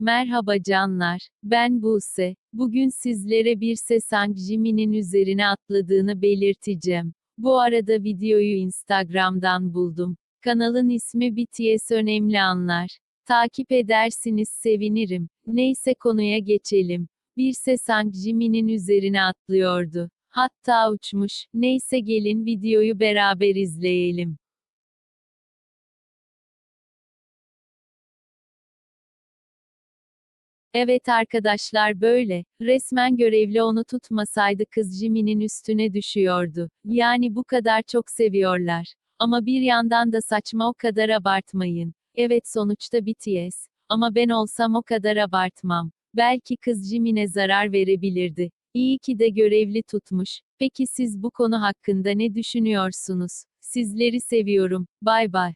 Merhaba canlar, ben Buse. Bugün sizlere bir Sesang Jimin'in üzerine atladığını belirteceğim. Bu arada videoyu Instagram'dan buldum. Kanalın ismi BTS Önemli Anlar. Takip edersiniz sevinirim. Neyse konuya geçelim. Bir Sesang Jimin'in üzerine atlıyordu. Hatta uçmuş. Neyse gelin videoyu beraber izleyelim. Evet arkadaşlar böyle. Resmen görevli onu tutmasaydı kız Jimin'in üstüne düşüyordu. Yani bu kadar çok seviyorlar. Ama bir yandan da saçma o kadar abartmayın. Evet sonuçta BTS. Ama ben olsam o kadar abartmam. Belki kız Jimin'e zarar verebilirdi. İyi ki de görevli tutmuş. Peki siz bu konu hakkında ne düşünüyorsunuz? Sizleri seviyorum. Bay bay.